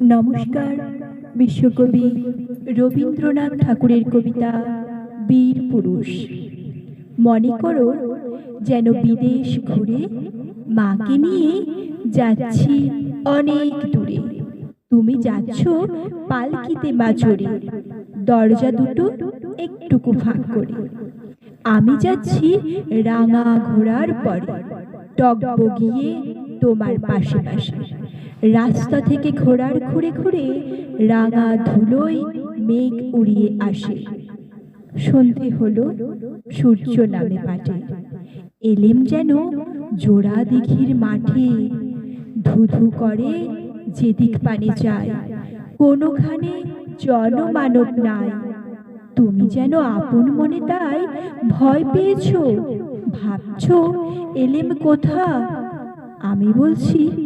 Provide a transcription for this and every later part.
নমস্কার, বিশ্বকবি রবীন্দ্রনাথ ঠাকুরের কবিতা বীর পুরুষ। মনে করো যেন বিদেশ ঘুরে মাকে নিয়ে যাচ্ছি অনেক দূরে। তুমি যাচ্ছ পালকিতে মা চড়ে দরজা দুটো একটুকু ফাঁক করে। আমি যাচ্ছি রাঙা ঘোড়ার পরে টগবগিয়ে তোমার পাশে পাশে। রাস্তা থেকে ঘোড়ার ঘুরে ঘুরে রাঙা ধুলোয় মেঘ উড়িয়ে আসে। সন্ধে হলো, সূর্য নামে পাটে এলেম যেন জোড়া দিঘির মাঠে। ধুধু করে যেদিক পানে যায়, কোনোখানে জনমানব নাই। তুমি যেন আপন মনে তাই ভয় পেয়েছ, ভাবছ, এলেম কোথা? আমি বলছি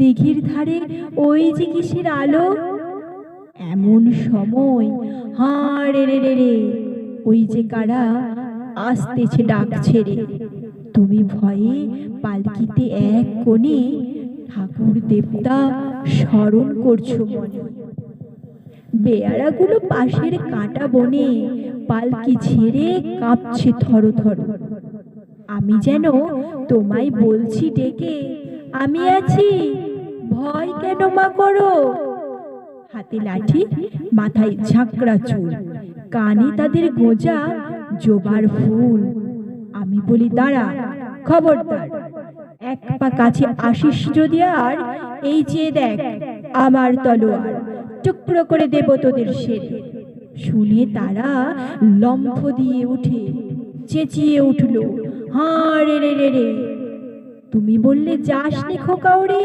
দিঘির ধারে ওই যে কিসের আলো? এমন সময় হাড়ে রে রে রে ওই যে কারা আসতেছে ডাক ছেড়ে তুমি ভয়ে পালকিতে এক কোণে ঠাকুর দেবতা স্মরণ করছ মনে। বেয়ারাগুলো পাশের কাঁটা বনে পালকি ছেড়ে কাঁপছে থর থর। আমি যেন তোমায় বলছি ডেকে, আমি আছি ভয় কেন মা করো? হাতে লাঠি, মাথায় ঝাঁকড়া চুল কানে তাদের গোজা, জোবার ফুল। আমি বলি, দাঁড়া, খবরদার, এক পা কাছে আসিস যদি আর, এই যে দেখ, আমার তলোয়ার, টুকরো করে দেব তোদের সেরে শুনে তারা লম্ফ দিয়ে উঠে চেঁচিয়ে উঠল, হাঁ, রে রে রে রে। তুমি বললে যাস নে খোকা ওরে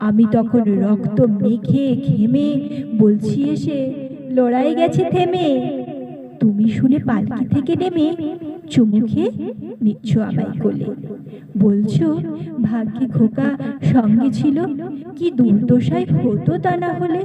আমি তখন রক্ত মেখে ঘেমে বলছি এসে, লড়াই গেছে থেমে। তুমি শুনে পালকি থেকে নেমে চুমু খেয়ে নিচ্ছ আমায় কোলে। বলছো, ভাগ্যে খোকা সঙ্গে ছিল। কি দুর্দশায় হতো তা না হলে